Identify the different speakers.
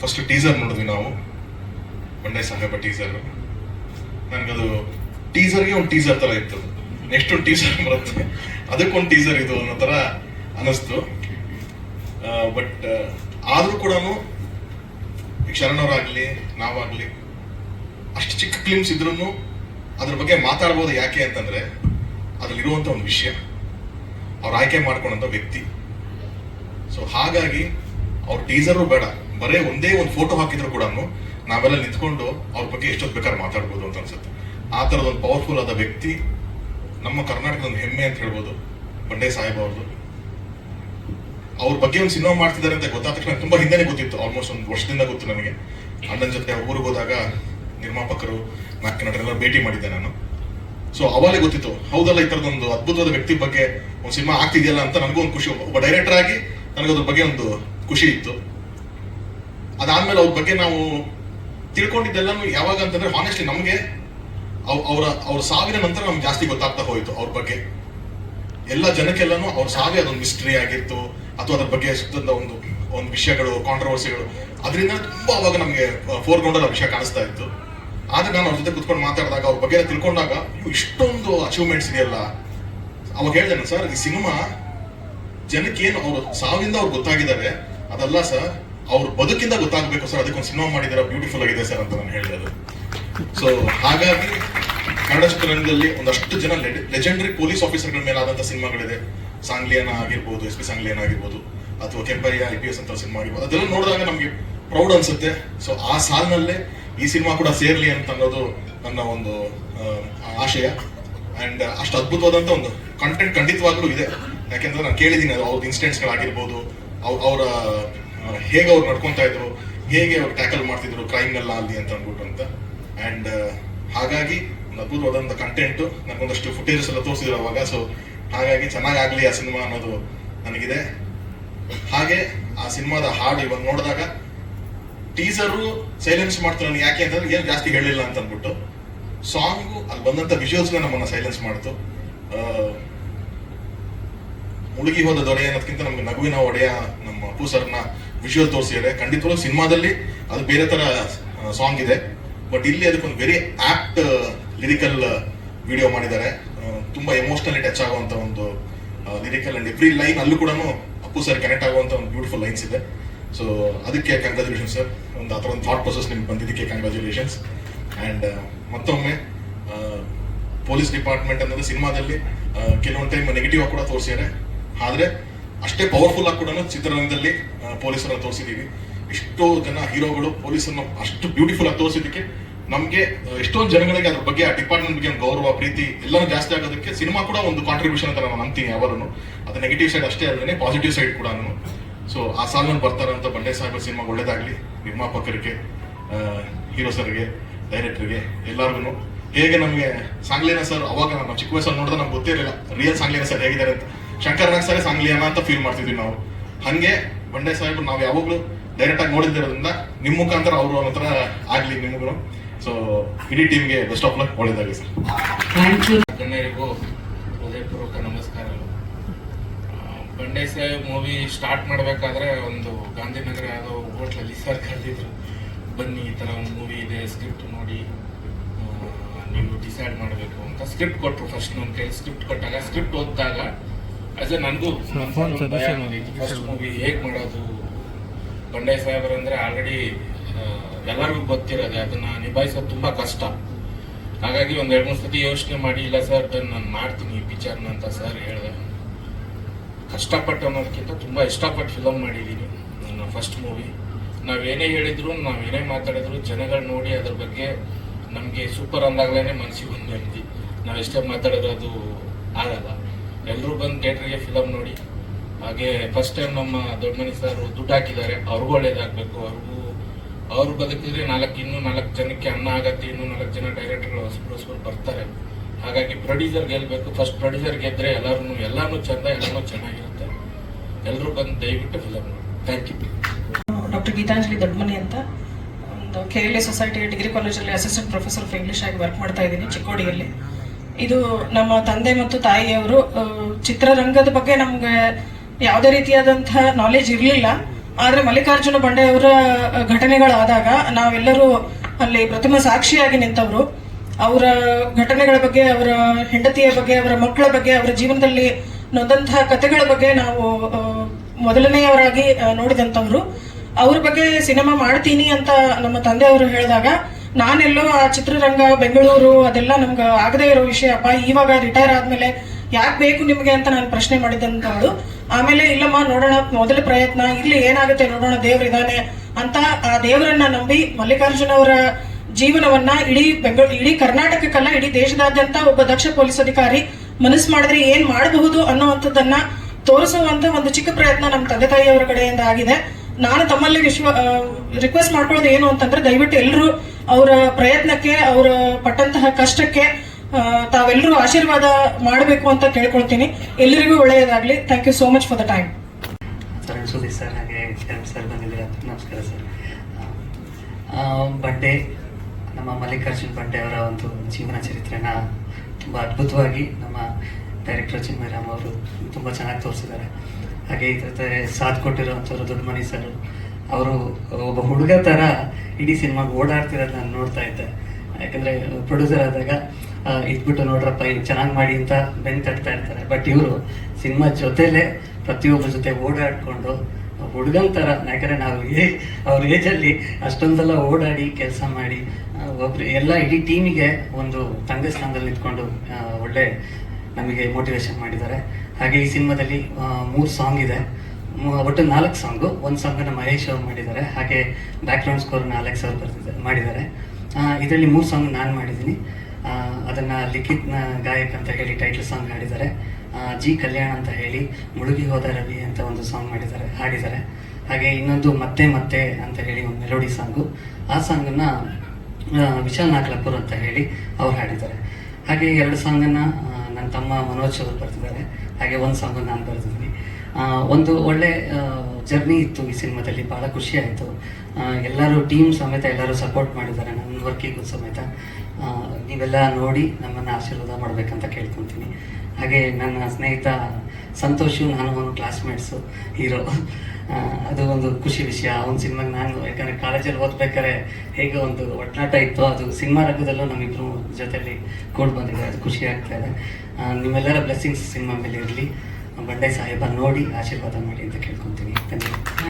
Speaker 1: First teaser ನೋಡಿದ್ವಿ ನಾವು. ಬಂಡೆ ಸಾಹೇಬ ಟೀಸರ್ ನನಗದು ಟೀಸರ್ಗೆ ಒಂದು ಟೀಸರ್ ತರ ಇತ್ತು. ನೆಕ್ಸ್ಟ್ ಒಂದು ಟೀಸರ್ ಬರುತ್ತೆ. ಅದಕ್ಕೊಂದು ಟೀಸರ್ ಇದು ಅನ್ನೋ ತರ ಅನಿಸ್ತು ಬಟ್ ಆದರೂ ಕೂಡ ಶರಣ್ ಅವರಾಗ್ಲಿ ನಾವಾಗ್ಲಿ, ಅಷ್ಟು ಚಿಕ್ಕ ಕ್ಲಿಮ್ಸ್ ಇದ್ರೂ ಅದ್ರ ಬಗ್ಗೆ ಮಾತಾಡ್ಬೋದು ಯಾಕೆ ಅಂತಂದ್ರೆ ಅದ್ರಲ್ಲಿರುವಂತ ಒಂದು ವಿಷಯ. ಅವ್ರು ಆಯ್ಕೆ ಮಾಡ್ಕೊಂಡಂತ ವ್ಯಕ್ತಿ. ಸೊ ಹಾಗಾಗಿ ಅವ್ರ ಟೀಸರು ಬೇಡ. ಬರೇ ಒಂದೇ ಒಂದು ಫೋಟೋ ಹಾಕಿದ್ರು ಕೂಡ ನಾವೆಲ್ಲ ನಿಂತ್ಕೊಂಡು ಅವ್ರ ಬಗ್ಗೆ ಎಷ್ಟೊತ್ತು ಬೇಕಾದ್ರೆ ಮಾತಾಡ್ಬೋದು ಅಂತ ಅನ್ಸುತ್ತೆ. ಆ ಥರದ ಒಂದು ಪವರ್ಫುಲ್ ಆದ ವ್ಯಕ್ತಿ ನಮ್ಮ ಕರ್ನಾಟಕದ ಒಂದು ಹೆಮ್ಮೆ ಅಂತ ಹೇಳ್ಬೋದು. ಬಂಡೆ ಸಾಹೇಬ್ ಅವ್ರದ್ದು ಅವ್ರ ಬಗ್ಗೆ ಒಂದು ಸಿನಿಮಾ ಮಾಡ್ತಿದ್ದಾರೆ ಅಂತ ಗೊತ್ತಾದ ತಕ್ಷಣ ತುಂಬಾ ಹಿಂದೆನೆ ಗೊತ್ತಿತ್ತು. ಆಲ್ಮೋಸ್ಟ್ ಒಂದು ವರ್ಷದಿಂದ ಗೊತ್ತು ನನಗೆ ಅಣ್ಣನ ಜೊತೆ ಊರಿಗೆ ಹೋದಾಗ ನಿರ್ಮಾಪಕರು ನಾಲ್ಕು ನಟರೆಲ್ಲ ಭೇಟಿ ಮಾಡಿದ್ದೆ ನಾನು. ಸೊ ಅವಾಗಲೇ ಗೊತ್ತಿತ್ತು. ಹೌದಲ್ಲ, ಈ ತರದೊಂದು ಅದ್ಭುತವಾದ ವ್ಯಕ್ತಿ ಬಗ್ಗೆ ಒಂದು ಸಿನಿಮಾ ಆಗ್ತಿದೆಯಲ್ಲ ಅಂತ ನನಗೂ ಒಂದು ಖುಷಿ. ಒಬ್ಬ ಡೈರೆಕ್ಟರ್ ಆಗಿ ನನಗೆ ಅದ್ರ ಬಗ್ಗೆ ಒಂದು ಖುಷಿ ಇತ್ತು. ಅದಾದ್ಮೇಲೆ ಅವ್ರ ಬಗ್ಗೆ ನಾವು ತಿಳ್ಕೊಂಡಿದ್ದೆಲ್ಲನೂ ಯಾವಾಗ ಅಂತಂದ್ರೆ ಹಾನೆಸ್ಟ್ಲಿ ನಮಗೆ ಅವರ ಅವ್ರ ಸಾವಿನ ನಂತರ ನಮ್ಗೆ ಜಾಸ್ತಿ ಗೊತ್ತಾಗ್ತಾ ಹೋಯಿತು ಅವ್ರ ಬಗ್ಗೆ. ಎಲ್ಲ ಜನಕ್ಕೆಲ್ಲನೂ ಅವ್ರ ಸಾವೇ ಅದೊಂದು ಮಿಸ್ಟ್ರಿ ಆಗಿತ್ತು, ಅಥವಾ ಅದ್ರ ಬಗ್ಗೆ ಒಂದು ಒಂದು ವಿಷಯಗಳು ಕಾಂಟ್ರವರ್ಸಿಗಳು ಅದರಿಂದ ತುಂಬಾ ಅವಾಗ ನಮಗೆ ಫೋರ್ ಗ್ರೌಂಡ್ ವಿಷಯ ಕಾಣಿಸ್ತಾ ಇತ್ತು. ಆದ್ರೆ ನಾನು ಅವ್ರ ಜೊತೆ ಕುತ್ಕೊಂಡು ಮಾತಾಡಿದಾಗ, ಅವ್ರ ಬಗ್ಗೆ ತಿಳ್ಕೊಂಡಾಗ ಇಷ್ಟೊಂದು ಅಚೀವ್ಮೆಂಟ್ಸ್ ಇದೆಯಲ್ಲ. ಅವಾಗ ಹೇಳ್ದೇನೆ ಸರ್, ಈ ಸಿನಿಮಾ ಜನಕ್ಕೆ ಏನು ಅವ್ರ ಸಾವಿಂದ ಅವ್ರು ಗೊತ್ತಾಗಿದ್ದಾರೆ ಅದಲ್ಲ ಸರ್, ಅವ್ರ ಬದುಕಿಂದ ಗೊತ್ತಾಗಬೇಕು ಸರ್, ಅದಕ್ಕೊಂದು ಸಿನಿಮಾ ಮಾಡಿದಾರೆ ಬ್ಯೂಟಿಫುಲ್ ಆಗಿದೆ ಸರ್ ಅಂತ ನಾನು ಹೇಳಿದೆ ಸೊ ಹಾಗಾಗಿ ಕನ್ನಡ ಚಿತ್ರರಂಗದಲ್ಲಿ ಒಂದಷ್ಟು ಜನ ಲೆಜೆಂಡರಿ ಪೊಲೀಸ್ ಆಫೀಸರ್ಗಳ ಮೇಲೆ ಆದಂತ ಸಿನಿಮಾಗಳಿದೆ. ಸಾಂಗ್ಲಿಯನ ಆಗಿರ್ಬೋದು, ಎಸ್ ಪಿ ಸಾಂಗ್ಲಿಯನ ಆಗಿರ್ಬೋದು, ಅಥವಾ ಕೆಂಪಯ್ಯ, ಐ ಪಿ ಎಸ್ ಅಂತ ಸಿನಿಮಾ ಆಗಿರ್ಬೋದು, ಅದೆಲ್ಲ ನೋಡಿದಾಗ ನಮಗೆ ಪ್ರೌಡ್ ಅನ್ಸುತ್ತೆ. ಸೊ ಆ ಸಾಲಿನಲ್ಲೇ ಈ ಸಿನಿಮಾ ಕೂಡ ಸೇರ್ಲಿ ಅಂತ ಅನ್ನೋದು ನನ್ನ ಒಂದು ಆಶಯ. ಅಂಡ್ ಅಷ್ಟು ಅದ್ಭುತವಾದಂತ ಒಂದು ಕಂಟೆಂಟ್ ಖಂಡಿತವಾಗ್ಲೂ ಇದೆ. ಯಾಕೆಂದ್ರೆ ನಾನು ಕೇಳಿದ್ದೀನಿ ಅವ್ರದ್ದು ಇನ್ಸಿಡೆಂಟ್ಸ್ಗಳಾಗಿರ್ಬೋದು ಅವ್ರ ಹೇಗೆ ಅವ್ರು ನಡ್ಕೊತಾ ಇದ್ರು, ಹೇಗೆ ಅವ್ರು ಟ್ಯಾಕಲ್ ಮಾಡ್ತಿದ್ರು ಕ್ರೈಮ್ ಎಲ್ಲ ಅಲ್ಲಿ ಅಂತ ಅಂದ್ಬಿಟ್ಟು ಅಂತ. ಅಂಡ್ ಹಾಗಾಗಿ ಒಂದು ಅದ್ಭುತವಾದಂಥ ಕಂಟೆಂಟ್ ನನಗೊಂದಷ್ಟು ಫುಟೇಜಸ್ ಎಲ್ಲ ತೋರಿಸಿದ್ರು ಅವಾಗ ಸೊ ಹಾಗಾಗಿ ಚೆನ್ನಾಗಾಗ್ಲಿ ಆ ಸಿನಿಮಾ ಅನ್ನೋದು ನನಗಿದೆ. ಹಾಗೆ ಆ ಸಿನಿಮಾದ ಹಾಡು ಇವಾಗ ನೋಡಿದಾಗ ಟೀಸರು ಸೈಲೆನ್ಸ್ ಮಾಡ್ತಾರೆ ನನಗೆ ಯಾಕೆ ಅಂತಂದ್ರೆ ಏನು ಜಾಸ್ತಿ ಹೇಳಿಲ್ಲ ಅಂತ ಅಂದ್ಬಿಟ್ಟು. ಸಾಂಗು ಅಲ್ಲಿ ಬಂದಂತ ವಿಜುವಲ್ಸ್ ನಮ್ಮನ್ನ ಸೈಲೆನ್ಸ್ ಮಾಡ್ತು. ಮುಳುಗಿ ಹೋದ ದೊರೆ ಅನ್ನೋದಕ್ಕಿಂತ ನಮ್ಗೆ ನಗುವಿನ ಒಡೆಯ ನಮ್ಮ ಅಪ್ಪು ಸರ್ನ ವಿಜುವಲ್ ತೋರಿಸಿದ್ದಾರೆ ಖಂಡಿತವಾಗ್ಲೂ ಸಿನಿಮಾದಲ್ಲಿ ಅದು ಬೇರೆ ತರ ಸಾಂಗ್ ಇದೆ. ಬಟ್ ಇಲ್ಲಿ ಅದಕ್ಕೊಂದು ವೆರಿ ಆಪ್ಟ್ ಲಿರಿಕಲ್ ವಿಡಿಯೋ ಮಾಡಿದ್ದಾರೆ. ತುಂಬಾ ಎಮೋಷನಲಿ ಟಚ್ ಆಗುವಂತ ಒಂದು ಲಿರಿಕಲ್ ಅಂಡ್ ಎವ್ರಿ ಲೈನ್ ಅಲ್ಲೂ ಕೂಡ ಅಪ್ಪು ಸರ್ ಕನೆಕ್ಟ್ ಆಗುವಂತ ಒಂದು ಬ್ಯೂಟಿಫುಲ್ ಲೈನ್ಸ್ ಇದೆ. ಸೊ ಅದಕ್ಕೆ ಕಂಗ್ರಾಚುಲೇಷನ್ ಸರ್ ಒಂದು ಆ ಒಂದು ಥಾಟ್ ಪ್ರೊಸೆಸ್ ನಿಮ್ಗೆ ಬಂದಿದ್ದಕ್ಕೆ ಕಂಗ್ರಾಚುಲೇಷನ್ಸ್ ಅಂಡ್ ಮತ್ತೊಮ್ಮೆ ಪೊಲೀಸ್ ಡಿಪಾರ್ಟ್ಮೆಂಟ್ ಅನ್ನೋದು ಸಿನಿಮಾದಲ್ಲಿ ಕೆಲವೊಂದು ಟೈಮ್ ನೆಗೆಟಿವ್ ಆಗಿ ಕೂಡ ತೋರಿಸಿದ್ದಾರೆ ಆದ್ರೆ ಅಷ್ಟೇ ಪವರ್ಫುಲ್ ಆಗಿ ಕೂಡ ಚಿತ್ರರಂಗದಲ್ಲಿ ಪೊಲೀಸರನ್ನ ತೋರಿಸಿದೀವಿ. ಎಷ್ಟೋ ಜನ ಹೀರೋಗಳು ಪೊಲೀಸರನ್ನ ಅಷ್ಟು ಬ್ಯೂಟಿಫುಲ್ ಆಗಿ ತೋರಿಸಿದ್ದಕ್ಕೆ ನಮಗೆ ಎಷ್ಟೊಂದು ಜನಗಳಿಗೆ ಅದ್ರ ಬಗ್ಗೆ, ಆ ಡಿಪಾರ್ಟ್ಮೆಂಟ್ ಬಗ್ಗೆ ಗೌರವ, ಪ್ರೀತಿ ಎಲ್ಲರೂ ಜಾಸ್ತಿ ಆಗೋದಕ್ಕೆ ಸಿನಿಮಾ ಕೂಡ ಒಂದು ಕಾಂಟ್ರಿಬ್ಯೂಷನ್ ಅಂತ ನಾನು ನಂಬ್ತೀನಿ ಅವರನ್ನು ಅದು ನೆಗೆಟಿವ್ ಸೈಡ್ ಅಷ್ಟೇ ಅಲ್ಲದೆ ಪಾಸಿಟಿವ್ ಸೈಡ್ ಕೂಡ ಸೊ ಆ ಸಾಲಿನಲ್ಲಿ ಬರ್ತಾರಂತ ಬಂಡೆ ಸಾಹೇಬ ಸಿನಿಮಾ ಒಳ್ಳೇದಾಗ್ಲಿ, ನಿರ್ಮಾಪಕರಿಗೆ ಹೀರೋ ಸರ್ಗೆ ಡೈರೆಕ್ಟರ್ಗೆ ಎಲ್ಲರಿಗೂ ಹೇಗೆ ನಮಗೆ ಸಾಂಗ್ಲೇನ ಸರ್ ಅವಾಗ ನಮ್ಮ ಚಿಕ್ಕ ವಯಸ್ಸಲ್ಲಿ ನೋಡಿದ್ರೆ ನಮ್ಗೆ ಗೊತ್ತಿರಲಿಲ್ಲ ರಿಯಲ್ ಸಾಂಗ್ಲೇನ ಸರ್ ಹೇಗಿದ್ದಾರೆ ಅಂತ. ಶಂಕರ್ನಾಗ್ ಸರಿ ಸಾಂಗ್ಲಿಯನ ಅಂತ ಫೀಲ್ ಮಾಡ್ತಿದ್ವಿ ನಾವು. ಹಂಗೆ ಬಂಡೆ ಸಾಹೇಬ್ ನಾವು ಯಾವಾಗಲೂ ಡೈರೆಕ್ಟ್ ಆಗಿ ನೋಡಿದ್ದಿರೋದ್ರಿಂದ ನಿಮ್ಮ ಮುಖಾಂತರ ಅವರು ಅನ್ನೋ ಥರ ಆಗ್ಲಿ ನಿಮಗೂ ಸೊ ಇಡೀ ಟೀಮ್ಗೆ ಬೆಸ್ಟ್ ಆಫ್ ಲಕ್ ಒಳ್ಳೇದಾಗಲಿ ಸರ್
Speaker 2: ಥ್ಯಾಂಕ್ ಯು
Speaker 3: ಗಣ್ಯರಿಗೂ ಹೃದಯಪೂರ್ವಕ ನಮಸ್ಕಾರಗಳು. ಬಂಡೆ ಸಾಹೇಬ್ ಮೂವಿ ಸ್ಟಾರ್ಟ್ ಮಾಡಬೇಕಾದ್ರೆ ಒಂದು ಗಾಂಧಿನಗರ ಯಾವುದೋ ಹೋಟ್ಲಲ್ಲಿ ಸರ್ ಕರೆದಿದ್ರು. ಬನ್ನಿ ಈ ಥರ ಒಂದು ಮೂವಿ ಇದೆ ಸ್ಕ್ರಿಪ್ಟ್ ನೋಡಿ ನೀವು ಡಿಸೈಡ್ ಮಾಡಬೇಕು ಅಂತ ಸ್ಕ್ರಿಪ್ಟ್ ಕೊಟ್ಟರು ಫಸ್ಟ್ ನನ್ನ ಕೈ ಸ್ಕ್ರಿಪ್ಟ್ ಕೊಟ್ಟಾಗ ಸ್ಕ್ರಿಪ್ಟ್ ಓದಿದಾಗ ಎ ನನಗೂ ಫಸ್ಟ್ ಮೂವಿ ಹೇಗೆ ಮಾಡೋದು? ಬಂಡಾಯ ಸಾಹೇಬರ್ ಅಂದರೆ ಆಲ್ರೆಡಿ ಎಲ್ಲರಿಗೂ ಗೊತ್ತಿರೋದೆ ಅದನ್ನ ನಿಭಾಯಿಸೋದು ತುಂಬ ಕಷ್ಟ. ಹಾಗಾಗಿ ಒಂದ್ ಎರಡು ಮೂರು ಸತಿ ಯೋಚನೆ ಮಾಡಿ ಇಲ್ಲ ಸರ್ ನಾನು ಮಾಡ್ತೀನಿ ಈ ಪಿಕ್ಚರ್ನ ಅಂತ ಸರ್ ಹೇಳಿದೆ. ಕಷ್ಟಪಟ್ಟು ಅನ್ನೋದಕ್ಕಿಂತ ತುಂಬಾ ಇಷ್ಟಪಟ್ಟು ಫಿಲಮ್ ಮಾಡಿದ್ದೀನಿ ನನ್ನ ಫಸ್ಟ್ ಮೂವಿ ನಾವೇನೇ ಹೇಳಿದ್ರು ನಾವೇನೇ ಮಾತಾಡಿದ್ರು ಜನಗಳು ನೋಡಿ ಅದ್ರ ಬಗ್ಗೆ ನಮಗೆ ಸೂಪರ್ ಅಂದಾಗಲೇ ಮನಸ್ಸಿಗೆ ಒಂದು ನೆಮ್ಮದಿ. ನಾವು ಎಷ್ಟೇ ಮಾತಾಡಿದ್ರು ಅದು ಆಗಲ್ಲ. ಎಲ್ಲರೂ ಬಂದು ಗೆ ಫಿಲಮ್ ನೋಡಿ. ಹಾಗೆ ಫಸ್ಟ್ ಟೈಮ್ ನಮ್ಮ ದೊಡ್ಡಮನಿ ಸರ್ ದುಡ್ಡು ಹಾಕಿದ್ದಾರೆ. ಅವ್ರಿಗೂ ಒಳ್ಳೇದಾಗಬೇಕು. ಅವ್ರಿಗೂ, ಅವ್ರು ಬದುಕಿದ್ರೆ ನಾಲ್ಕು, ಇನ್ನೂ ನಾಲ್ಕು ಜನಕ್ಕೆ ಅನ್ನ ಆಗತ್ತೆ. ಇನ್ನೂ ನಾಲ್ಕು ಜನ ಡೈರೆಕ್ಟರ್ ಹೊಸಬ್ರು ಬರ್ತಾರೆ. ಹಾಗಾಗಿ ಪ್ರೊಡ್ಯೂಸರ್ ಗೆಲ್ಬೇಕು. ಫಸ್ಟ್ ಪ್ರೊಡ್ಯೂಸರ್ ಗೆದ್ರೆ ಎಲ್ಲರೂ ಎಲ್ಲಾನು ಚಂದ, ಎಲ್ಲಾನು ಚೆನ್ನಾಗಿರುತ್ತೆ. ಎಲ್ಲರೂ ಬಂದು ದಯವಿಟ್ಟು ಫಿಲಮ್ ನೋಡಿ. Thank you
Speaker 2: doctor Geetanjali Doddamani ಅಂತ. ಒಂದು K L E society degree ಕಾಲೇಜಲ್ಲಿ ಅಸಿಸ್ಟೆಂಟ್ ಪ್ರೊಫೆಸರ್ ಆಫ್ ಇಂಗ್ಲಿಷ್ ಆಗಿ ವರ್ಕ್ ಮಾಡ್ತಾ ಇದ್ದೀನಿ ಚಿಕ್ಕೋಡಿಯಲ್ಲಿ. ಇದು ನಮ್ಮ ತಂದೆ ಮತ್ತು ತಾಯಿಯವರು ಚಿತ್ರರಂಗದ ಬಗ್ಗೆ ನಮ್ಗೆ ಯಾವುದೇ ರೀತಿಯಾದಂತಹ ನಾಲೆಜ್ ಇರಲಿಲ್ಲ. ಆದ್ರೆ ಮಲ್ಲಿಕಾರ್ಜುನ ಬಂಡೆಯವರ ಘಟನೆಗಳಾದಾಗ ನಾವೆಲ್ಲರೂ ಅಲ್ಲಿ ಪ್ರಥಮ ಸಾಕ್ಷಿಯಾಗಿ ನಿಂತವರು. ಅವರ ಘಟನೆಗಳ ಬಗ್ಗೆ, ಅವರ ಹೆಂಡತಿಯ ಬಗ್ಗೆ, ಅವರ ಮಕ್ಕಳ ಬಗ್ಗೆ, ಅವರ ಜೀವನದಲ್ಲಿ ನೊಂದಂತಹ ಕಥೆಗಳ ಬಗ್ಗೆ ನಾವು ಮೊದಲನೆಯವರಾಗಿ ನೋಡಿದಂಥವ್ರು. ಅವ್ರ ಬಗ್ಗೆ ಸಿನಿಮಾ ಮಾಡ್ತೀನಿ ಅಂತ ನಮ್ಮ ತಂದೆಯವರು ಹೇಳಿದಾಗ ನಾನೆಲ್ಲೋ ಆ ಚಿತ್ರರಂಗ, ಬೆಂಗಳೂರು, ಅದೆಲ್ಲ ನಮ್ಗೆ ಆಗದೇ ಇರೋ ವಿಷಯ. ಅಪ್ಪ ಇವಾಗ ರಿಟೈರ್ ಆದ್ಮೇಲೆ ಯಾಕೆ ಬೇಕು ನಿಮಗೆ ಅಂತ ನಾನು ಪ್ರಶ್ನೆ ಮಾಡಿದಂಥವಳು ಆಮೇಲೆ, ಇಲ್ಲಮ್ಮ, ನೋಡೋಣ, ಮೊದಲ ಪ್ರಯತ್ನ ಇಲ್ಲಿ ಏನಾಗುತ್ತೆ ನೋಡೋಣ ದೇವ್ರಿದಾನೆ ಅಂತ ಆ ದೇವರನ್ನ ನಂಬಿ ಮಲ್ಲಿಕಾರ್ಜುನ ಅವರ ಜೀವನವನ್ನ ಇಡೀ ಬೆಂಗಳೂರು ಇಡೀ ಕರ್ನಾಟಕಕ್ಕಲ್ಲ, ಇಡೀ ದೇಶದಾದ್ಯಂತ ಒಬ್ಬ ದಕ್ಷ ಪೊಲೀಸ್ ಅಧಿಕಾರಿ ಮನಸ್ಸು ಮಾಡಿದ್ರೆ ಏನ್ ಮಾಡಬಹುದು ಅನ್ನೋವಂಥದ್ದನ್ನ ತೋರಿಸುವಂತ ಒಂದು ಚಿಕ್ಕ ಪ್ರಯತ್ನ ನಮ್ಮ ತಂದೆ ತಾಯಿಯವರ ಕಡೆಯಿಂದ ಆಗಿದೆ. ನಾನು ತಮ್ಮಲ್ಲಿ ವಿಶ್ವ ರಿಕ್ವೆಸ್ಟ್ ಮಾಡ್ಕೊಳ್ಳೋದು ಏನು ಅಂತಂದ್ರೆ ದಯವಿಟ್ಟು ಎಲ್ಲರೂ ಅವರ ಪ್ರಯತ್ನಕ್ಕೆ, ಅವರ ಪಟ್ಟಂತಹ ಕಷ್ಟಕ್ಕೆ ತಾವೆಲ್ಲರೂ ಆಶೀರ್ವಾದ ಮಾಡಬೇಕು ಅಂತ ಕೇಳ್ಕೊಳ್ತೀನಿ. ಎಲ್ಲರಿಗೂ ಒಳ್ಳೆಯದಾಗಲಿ. Thank you so much for the time
Speaker 4: Sudeep sir, ಹಾಗೆ ಸರ್ ಬಂದಿದ್ದೀರಾ? ನಮಸ್ಕಾರ ಸರ್. ಬಂಡೆ, ನಮ್ಮ ಮಲ್ಲಿಕಾರ್ಜುನ್ ಬಂಡೆ ಅವರ ಒಂದು ಜೀವನ ಚರಿತ್ರೆನ ತುಂಬ ಅದ್ಭುತವಾಗಿ ನಮ್ಮ ಡೈರೆಕ್ಟರ್ ಚಿನ್ಮಯರಾಮ್ ಅವರು ತುಂಬ ಚೆನ್ನಾಗಿ ತೋರಿಸಿದ್ದಾರೆ. ಹಾಗೆ ಇದ್ರ ಜೊತೆ ಸಾಥ್ ಕೊಟ್ಟಿರುವಂಥವ್ರು ದೊಡ್ಡಮನಿ ಸರ್ ಅವರು ಒಬ್ಬ ಹುಡುಗ ಥರ ಇಡೀ ಸಿನಿಮಾಗೆ ಓಡಾಡ್ತಿರೋದು ನಾನು ನೋಡ್ತಾ ಇದ್ದೆ. ಯಾಕಂದರೆ ಪ್ರೊಡ್ಯೂಸರ್ ಆದಾಗ ಇದ್ಬಿಟ್ಟು ನೋಡ್ರಪ್ಪ, ಇದು ಚೆನ್ನಾಗಿ ಮಾಡಿ ಅಂತ ಬೆನ್ ತಟ್ತಾ ಇರ್ತಾರೆ. ಬಟ್ ಇವರು ಸಿನಿಮಾ ಜೊತೆಲೇ ಪ್ರತಿಯೊಬ್ಬರ ಜೊತೆ ಓಡಾಡ್ಕೊಂಡು ಹುಡುಗನ ಥರ ಯಾಕಂದರೆ ನಾವು ಏ, ಅವ್ರ ಏಜಲ್ಲಿ ಅಷ್ಟೊಂದೆಲ್ಲ ಓಡಾಡಿ ಕೆಲಸ ಮಾಡಿ ಒಬ್ರು ಎಲ್ಲ ಇಡೀ ಟೀಮಿಗೆ ಒಂದು ತಂಗಸ್ಥಾನದಲ್ಲಿ ನಿಂತ್ಕೊಂಡು ಒಳ್ಳೆ ನಮಗೆ ಮೋಟಿವೇಶನ್ ಮಾಡಿದ್ದಾರೆ. ಹಾಗೆ ಈ ಸಿನಿಮಾದಲ್ಲಿ ಮೂರು ಸಾಂಗ್ ಇದೆ. ಒಟ್ಟು ನಾಲ್ಕು ಸಾಂಗು. ಒಂದು ಸಾಂಗನ್ನು ಮಹೇಶ್ ಅವರು ಮಾಡಿದ್ದಾರೆ. ಹಾಗೆ ಬ್ಯಾಕ್ಗ್ರೌಂಡ್ ಸ್ಕೋರ್ನ ಅಲೆಕ್ಸ್ ಅವರು ಬರ್ತಿದ್ದಾರೆ ಮಾಡಿದ್ದಾರೆ. ಇದರಲ್ಲಿ ಮೂರು ಸಾಂಗ್ ನಾನು ಮಾಡಿದ್ದೀನಿ. ಅದನ್ನು ಲಿಖಿತ್ನ ಗಾಯಕ್ ಅಂತ ಹೇಳಿ ಟೈಟಲ್ ಸಾಂಗ್ ಹಾಡಿದ್ದಾರೆ. ಜಿ ಕಲ್ಯಾಣ್ ಅಂತ ಹೇಳಿ ಮುಳುಗಿ ಹೋದ ರವಿ ಅಂತ ಒಂದು ಸಾಂಗ್ ಮಾಡಿದ್ದಾರೆ ಹಾಡಿದ್ದಾರೆ. ಹಾಗೆ ಇನ್ನೊಂದು ಮತ್ತೆ ಮತ್ತೆ ಅಂತ ಹೇಳಿ ಒಂದು ಮೆಲೋಡಿ ಸಾಂಗು. ಆ ಸಾಂಗನ್ನು ವಿಶಾಲ್ ನಾಗ್ಲಾಪುರ್ ಅಂತ ಹೇಳಿ ಅವ್ರು ಹಾಡಿದ್ದಾರೆ. ಹಾಗೆ ಎರಡು ಸಾಂಗನ್ನು ನನ್ನ ತಮ್ಮ ಮನೋಜ್ ಅವರು ಬರ್ತಿದ್ದಾರೆ ಹಾಗೆ ಒಂದು ಸಾಂಗು ನಾನು ಬರೆದಿದ್ದೀನಿ. ಆ, ಒಂದು ಒಳ್ಳೆ ಜರ್ನಿ ಇತ್ತು ಈ ಸಿನಿಮಾದಲ್ಲಿ. ಭಾಳ ಖುಷಿ ಆಯಿತು. ಎಲ್ಲರೂ ಟೀಮ್ ಸಮೇತ ಎಲ್ಲರೂ ಸಪೋರ್ಟ್ ಮಾಡಿದ್ದಾರೆ. ನನ್ನ ವರ್ಕಿಗೂ ಸಮೇತ. ನೀವೆಲ್ಲ ನೋಡಿ ನಮ್ಮನ್ನು ಆಶೀರ್ವಾದ ಮಾಡಬೇಕಂತ ಕೇಳ್ಕೊತೀನಿ. ಹಾಗೆ ನನ್ನ ಸ್ನೇಹಿತ ಸಂತೋಷು, ನಾನು ಅವನು ಕ್ಲಾಸ್ಮೇಟ್ಸು ಹೀರೋ ಅದು ಒಂದು ಖುಷಿ ವಿಷಯ. ಅವನ ಸಿನಿಮಾಗೆ ನಾನು, ಯಾಕಂದರೆ ಕಾಲೇಜಲ್ಲಿ ಓದ್ಬೇಕಾದ್ರೆ ಹೇಗೆ ಒಂದು ಒಟ್ಟಾಟ ಇತ್ತು. ಅದು ಸಿನಿಮಾ ರಂಗದಲ್ಲೂ ನಮ್ಮಿಬ್ರು ಜೊತೆಯಲ್ಲಿ ಕೂಡ್ ಬಂದಿದೆ ಅದು ಖುಷಿ ಆಗ್ತಾ ಇದೆ. ನಿಮ್ಮೆಲ್ಲರ ಬ್ಲೆಸ್ಸಿಂಗ್ಸ್ ಸಿನಿಮಾ ಮೇಲೆ ಇರಲಿ. ಬಂಡೆ ಸಾಹೇಬ ನೋಡಿ ಆಶೀರ್ವಾದ ಮಾಡಿ ಅಂತ ಕೇಳ್ಕೊತೀನಿ. ಧನ್ಯವಾದ.